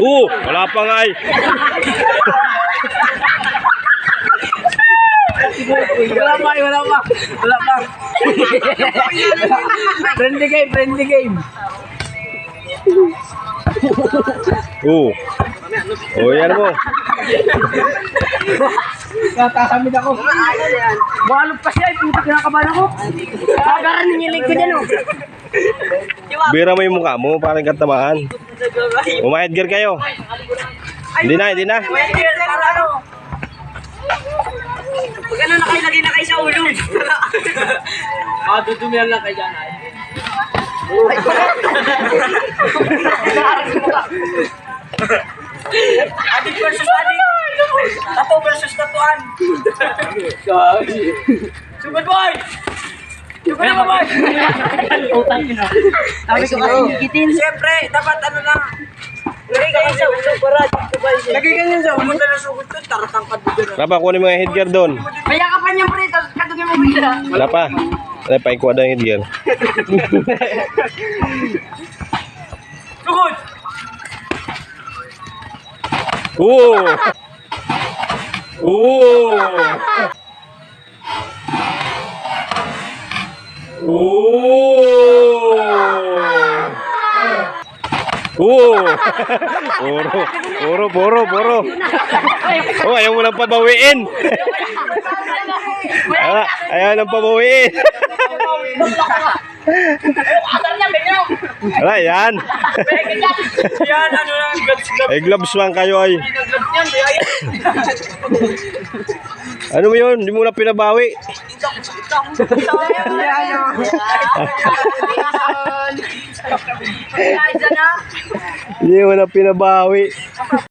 Oo, wala pa nga eh. Wala pa, wala pa. Wala pa. friendly game, friendly game. Oo. O, yan mo. Natasamid ako. Buhalog pa siya, puta kinakabahan ako. Kagaran ninyilig ko dyan, oh. Bira mo yung mukha mo, parang katamaan. Umahid gear kayo. Hindi na, hindi na. Ano? Pag ano na kayo, lagay na kayo sa ulo. Ah, dudumihan lang kayo dyan. Adik versus adik. Tato versus tatuan. Sugod boy! Sugod na boy! Utang yun Sabi ko kasi higitin. Siyempre, dapat ano lang. Lagay kayo sa ulo para Lagay kayo sa ulo. Punta na sugod to, taratangkad mo dyan. Rapa, kunin mo yung head gear doon. Mayakapan niya pre, katugin mo bigla. Rapa. Ay, paikuha daw yung head gear. Sugod! Oo! Oo! Oo! Puro, puro, puro, puro. Oh, ayaw mo lang pabawiin. Ayaw, ayaw lang pabawiin. Wala, yan. Yan, ano lang, gloves, gloves. Lang kayo ay. Ano mo yun? Hindi mo na pinabawi. Hindi mo na pinabawi.